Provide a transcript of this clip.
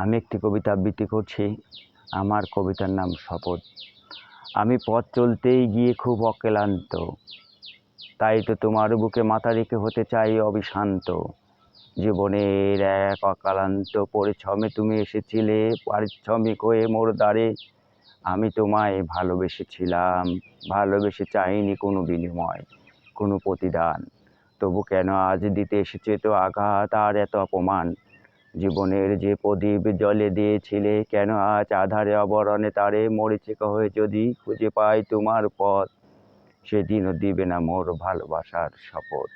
আমি একটি কবিতা আবৃত্তি করছি। আমার কবিতার নাম শপথ। আমি পথ চলতেই গিয়ে খুব অক্লান্ত। তাই তো তোমার বুকে মাথা রেখে হতে চাই অবিশান্ত। জীবনের এক অকালান্ত পরিশ্রমে তুমি এসেছিলে, পারিশ্রমিক হয়ে মোর দ্বারে। আমি তোমায় ভালোবেসেছিলাম, ভালোবেসে চাইনি কোনো বিনিময়, কোনো প্রতিদান। তবু কেন আজ দিতে এসেছে তো আঘাত আর এত অপমান? জীবনের যে প্রদীপ জলে দিয়েছিলে, কেন আজ আধারে অবরণে তারে মরিচিকা হয়ে যদি খুঁজে পাই তোমার পথ? সেদিনও দিবে না মোর ভালোবাসার শপথ।